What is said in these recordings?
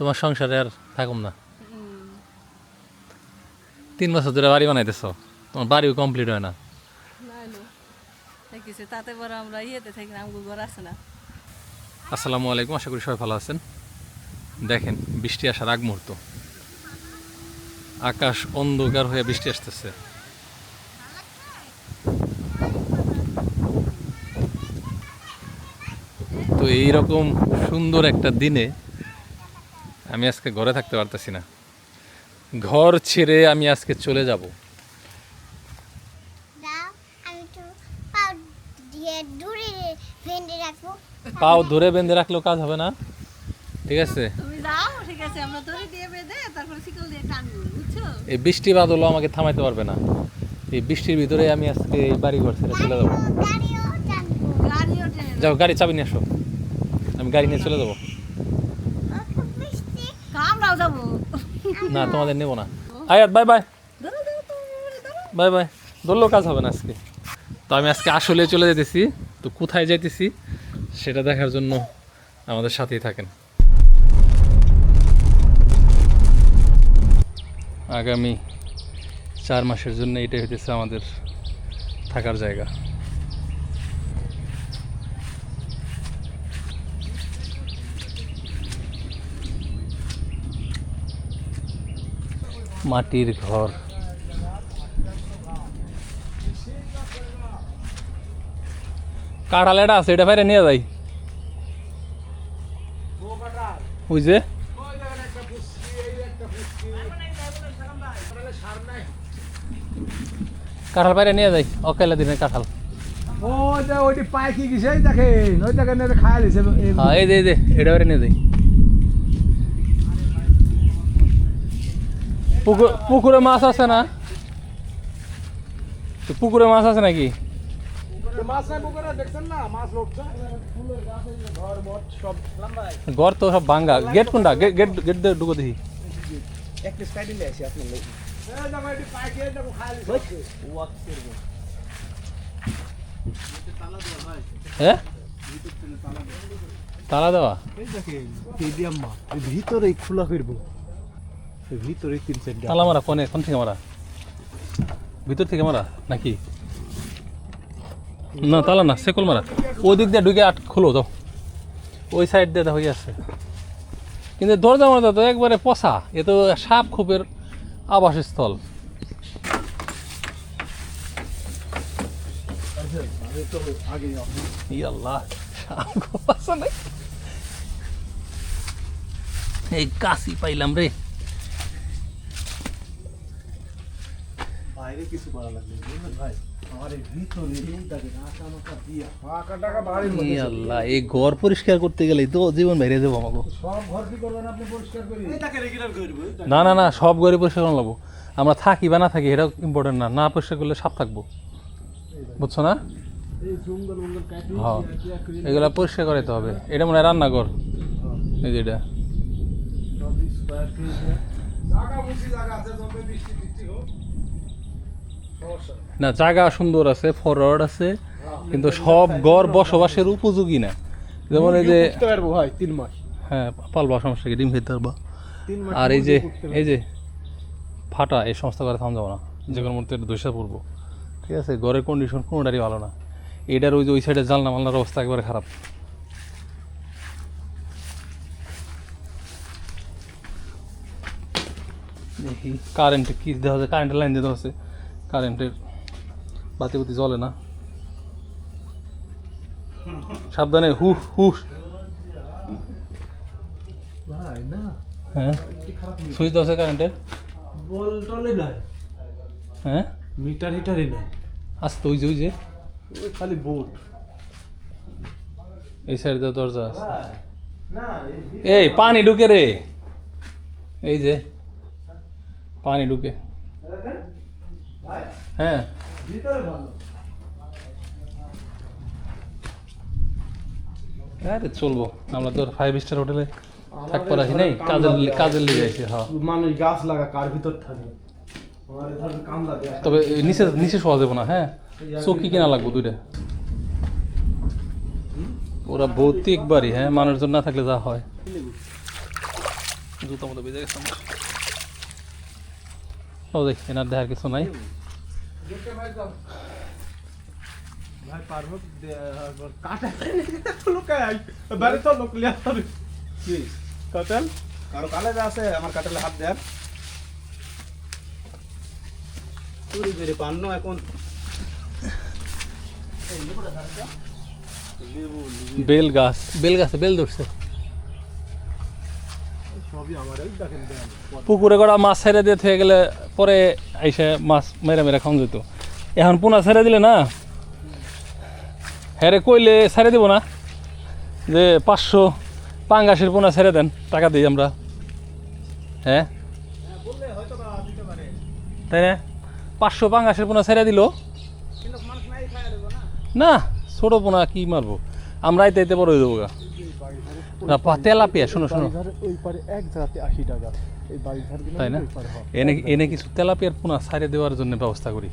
তোমার সংসারে আর থাকুম না। তিন বছর ধরে বাড়ি বানাইতেছ তোমার বাড়িও কমপ্লিট হয় না। তাতে বড় আমরা ইয়েতে থাকি না ঘর আছে না। আসসালামু আলাইকুম আশা করি সবাই ভালো আছেন। দেখেন বৃষ্টি আসার আগ মুহূর্ত। আকাশ অন্ধকার হয়ে বৃষ্টি আসতেছে। তো এইরকম সুন্দর একটা দিনে আমি আজকে ঘরে থাকতে পারতেছি না। ঘর ছেড়ে আমি আজকে চলে যাব। দাও আমি তো পাউ দিয়ে দূরে ভেন্ডে রাখব। পাও ধরে বেঁধে রাখলেও কাজ হবে না। ঠিক আছে? তুমি যাও ঠিক আছে আমরা দড়ি দিয়ে বেঁধে তারপরে শিকল দিয়ে টানবো বুঝছ? এই বৃষ্টি বাদলও আমাকে থামাইতে পারবে না। এই বৃষ্টির ভিতরে আমি আজকে এই বাড়ি ঘর ছেড়ে চলে যাব। গাড়িও টানবো। যাও গাড়ি চাবি নিয়ে আসো। আমি গাড়ি নিয়ে চলে যাব ও খুব মিষ্টি কামরাও যাব না, তোমাদের নেব না। আয়াত বাই বাই বাই বাই ধরলেও কাজ হবে না আজকে। তো আমি আজকে আসলে চলে যেতেছি। তো কোথায় যাইতেছি, সেটা দেখার জন্য আমাদের সাথেই থাকেন। আগামী চার মাসের জন্য এটাই হইতেছে আমাদের থাকার জায়গা। মাটির ঘর। কাঁঠাল এটা আছে এটা বাইরে নিয়ে যাই। ওই যে। কাঁঠাল বাইরে নিয়ে যাই অকেলা দিনের কাঁঠাল। ওইটা ওইটি পায় কি গেছে এই দেখেন ওই দেখেন এটা খায় লিছে হ্যাঁ এই যে এই যে এটা বাইরে নিয়ে যাই। পুকুর মাছ আছে না? তো পুকুরে মাছ আছে নাকি? মাছ নাই পুকুরে দেখছেন না? মাছ লোকছে ঘর মঠ সব ঘর তো সব ভাঙ্গা। গেট কোনটা? গেট গেট দিয়ে ঢুকো দেখি। হ্যাঁ তালা দেওয়া? ভিতরেই খোলা করব। ভিতরে তিন চারটা তালা মারা, কোনে? কোন থেকে মারা? ভিতর থেকে মারা, নাকি? না, তালা না সেকল মারা। ওই দিক দিয়ে ঢুকে আট খোলো তো ওই সাইড দিয়ে হয়ে আছে। কিন্তু দরজা মারতে তো একবারে পচা। এ তো সাপ খোপের আবাসস্থল। আল্লাহ এই কাশি পাইলাম রে। বাইরে কিছু করা লাগবে বুঝলেন ভাই? আমার এই ভিতরে এই দেখেন আঁকা মাকা দিয়া আঁকা টাকা বাড়ির ই আল্লাহ এই ঘর পরিষ্কার করতে গেলেই তো জীবন বাইরে যাব আমাকে সব ঘর কি করবেন আপনি পরিষ্কার করি? এই রেগুলার করব না না না সব ঘরে পরিষ্কার করা লাগবো। আমরা থাকি বা না থাকি এটাও ইম্পর্টেন্ট না না পরিষ্কার করলে সাপ থাকব। বুঝছ না? এই জঙ্গল মঙ্গল কাটি হ্যাঁ এগুলো পরিষ্কার করাইতে হবে। এটা মনে হয় রান্নাঘর এই যে এটা জায়গা বুঝি জায়গা আছে যবে বৃষ্টি বৃষ্টি হোক সমস্যা নেই। না জায়গা সুন্দর আছে ফরওয়ার্ড আছে কিন্তু সব গড় বসবাসের উপযোগী না। যেমন এই যে ভাই তিন মাস। হ্যাঁ পালবা সমস্যা কি? ডিম খেতে পারবা? আর এই যে এই যে ফাটা এই সমস্ত করে থাম যাব না। যে কোনো মুহূর্তে দোষা পড়ব। ঠিক আছে ঘরের কন্ডিশন কোনোটারই ভালো না। এটার ওই যে ওই সাইডে জালনা মালনার অবস্থা একবারে খারাপ। দেখি কারেন্টে কি দেওয়া যায় কারেন্টের লাইন দিতে হচ্ছে কারেন্টের বাতি বুতি জ্বলে না। সাবধানে হু হু। হ্যাঁ। সুইচ কারেন্টের। হ্যাঁ? মিটার হিটারই নাই। আসতো ওই যে ওই যে। খালি এই সাইডে দরজা আছে। এই পানি ঢুকে রে। এই যে পানি ঢুকে। হ্যাঁ। আরে চলবো আমরা তো ফাইভ স্টার হোটেলে নাই কাজের কাজের লেগে হ্যাঁ। মানুষ গাছ লাগা কার ভিতর থাকে? তবে নিচে নিচে শোয়া যাব না হ্যাঁ? চৌকি কেনা লাগবো দুইটা। ওরা ভৌতিক বাড়ি হ্যাঁ? মানুষজন না থাকলে যা হয়। জুতো মতো বেজে গেছে। আমার ও দেখ এনার দেখার কিছু নাই। ভাই পারব কাটা লুকাই বাড়ি তো লোক লিয়া কি? কাটেল কারও কালে আছে আমার কাটেলে হাত দেন। চুরি করে পান্ন এখন। বেল গাছ বেল গাছে বেল ধরছে সবই আমার এই দেখেন দেন পুকুরে গড়া মাছ ছেড়ে দিয়ে থেকে গেলে পরে আইসে মাছ মেরে মেরে খাওয়া যেত। এখন পোনা ছেড়ে দিলে না? হ্যাঁ রে কইলে ছেড়ে দিব না? যে পাঁচশো পাঙ্গাসের পোনা ছেড়ে দেন টাকা দিই আমরা। হ্যাঁ তাই না? পাঁচশো পাঙ্গাসের পোনা ছেড়ে দিল। না। ছোটো পোনা কি মারবো? আমরা আইতে আইতে বড় হয়ে দেবো গা। তেলাপিয়া শোনো শোনো। ওই পারে এক জাতে আশি টাকা। এই বাড়ি ধার তাই না? এনে এনে কিছু তেলাপিয়ার পোনা ছাড়ে দেওয়ার জন্য ব্যবস্থা করি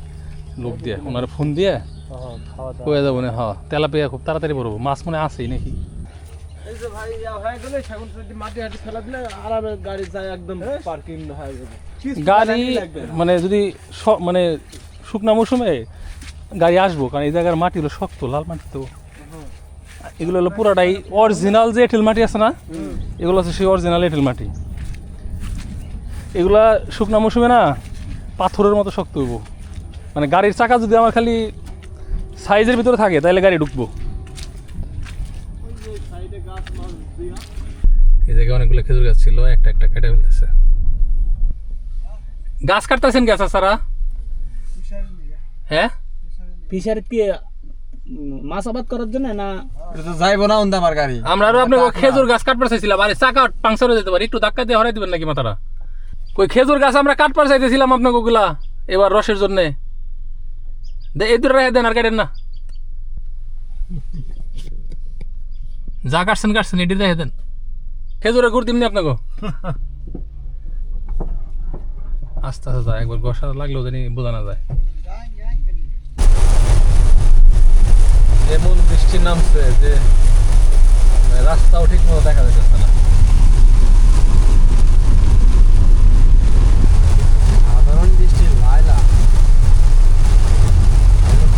লোক দিয়ে। ওনার ফোন দিয়ে খাওয়া কয়ে যাব না হ্যাঁ তেলাপিয়া খুব তাড়াতাড়ি বলব মাছ মনে আছেই নাকি? এই যে ভাই হয়ে গেলে সেগুন যদি মাটি হাটি ফেলা দিলে আরামে গাড়ি যায় একদম পার্কিং হয়ে যাবে। গাড়ি মানে যদি মানে শুকনা মৌসুমে গাড়ি আসব কারণ এই জায়গার মাটি হলো শক্ত লাল মাটি তো। এগুলো হলো পুরাটাই অরিজিনাল যে এঁটেল মাটি আছে না এগুলো হচ্ছে সেই অরিজিনাল এঁটেল মাটি। এগুলা শুকনা মৌসুমে না পাথরের মতো শক্ত হইব। মানে গাড়ির চাকা যদি আমার খালি সাইজের ভিতরে থাকে তাহলে গাড়ি ঢুকবো। গাছ এই জায়গায় অনেকগুলো খেজুর গাছ ছিল একটা একটা কেটে ফেলতেছে। গাছ কাটতেছেন গাছ সারা হ্যাঁ? কি মাছ আবাদ করার জন্য না? যাইবো না উন্দা আমার গাড়ি। আমরা আরও আপনাকে খেজুর গাছ কাটবার চাইছিলাম। আরে চাকা পাংচার হয়ে যেতে পারে একটু ধাক্কা দিয়ে হরাই দিবেন নাকি মাথাটা? কই খেজুর গাছ আমরা কাটবার চাইতেছিলাম আপনাকে ওগুলা এবার রসের জন্যে। দে এই দূরে রেখে দেন আর কাটেন না। যা কাটছেন কাটছেন এটি রেখে দেন। খেজুরের গুড় দিমনি আপনাকে। আস্তে আস্তে যায় একবার গসা লাগলেও জানি বোঝা না যায়। এমন বৃষ্টি নামছে যে রাস্তাও ঠিক মতো দেখা যাচ্ছে না সাধারণ বৃষ্টি লাইলা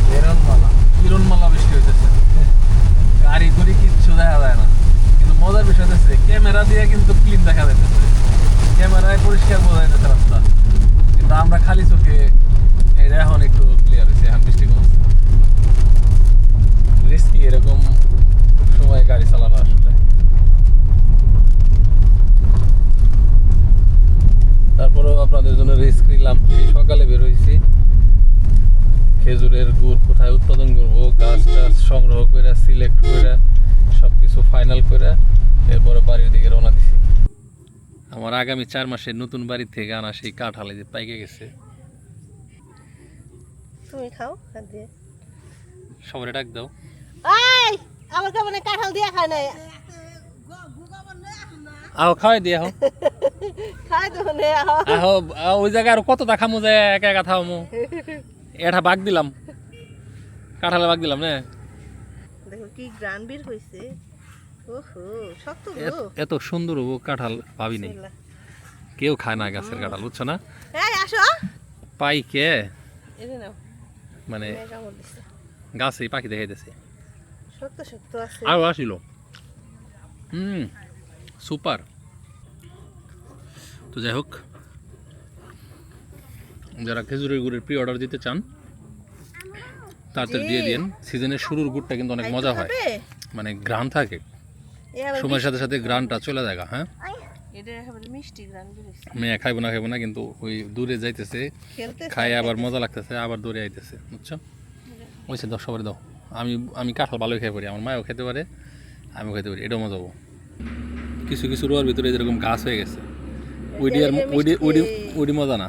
বেরনমালা কিরণমালা বৃষ্টি হইতেছে গাড়ি ঘুরি কিচ্ছু দেখা যায় না কিন্তু মজার বিষয় হচ্ছে ক্যামেরা দিয়ে কিন্তু ক্লিন দেখা যাইতেছে ক্যামেরায় পরিষ্কার বোঝা যাইতেছে রাস্তা কিন্তু আমরা খালি চোখে এটা এখন একটু ক্লিয়ার হয়েছে এখন বৃষ্টি কমছে রিস্কি এরকম সময় গাড়ি চালানো আসলে তারপরেও আপনাদের জন্য রিস্ক নিলাম সেই সকালে বের হয়েছি খেজুরের গুড় কোথায় উৎপাদন করব গাছ টাছ সংগ্রহ করে সিলেক্ট করে সব কিছু ফাইনাল করে এরপরে বাড়ির দিকে রওনা দিছি। আমার আগামী চার মাসে নতুন বাড়ি থেকে আনা সেই কাঁঠালে যে পাইকে গেছে। তুমি খাও দিয়ে। সবাই ডাক দাও। আমার কেমন কাঁঠাল দিয়ে খায় নাই? আহ খাওয়াই দিয়ে আহ। খাই তো নে আহ। আহ ওই জায়গায় আর কত দেখামো যে একা একা থামো। এটা বাগ দিলাম। কাঁঠালে বাগ দিলাম না। দেখো কি গ্রান বীর হইছে। ওহো শক্ত এত- এত সুন্দর ও কাঁঠাল ভাবি নেই। কেউ খায় না গাছের কাঁঠাল বুঝছ না? এই আসো। পাই কে? মানে গাছে পাখি দেখাইতেছে। শক্ত শক্ত আছে। আরও আসিল। হুম সুপার। তো যাই হোক যারা খেজুরের গুড়ের প্রি অর্ডার দিতে চান তাড়াতাড়ি দিয়ে দিন সিজনের শুরুর গুড়টা কিন্তু অনেক মজা হয়। মানে গ্রান থাকে। সময়ের সাথে সাথে গ্রানটা চলে যায় হ্যাঁ? মেয়ে খাইবো না খাইবো না কিন্তু ওই দূরে যাইতেছে খাই আবার মজা লাগতেছে আবার দূরে আইতেছে বুঝছ? ওইসে দাও সবারই দাও। আমি আমি কাঁঠাল ভালোই খেতে পারি আমার মায়ও খেতে পারে আমিও খেতে পারি এটাও মজা হব কিছু কিছু রোয়ার ভিতরে যেরকম গাছ হয়ে গেছে ওইডি আর ওইডি ওইডি ওইডি মজা না।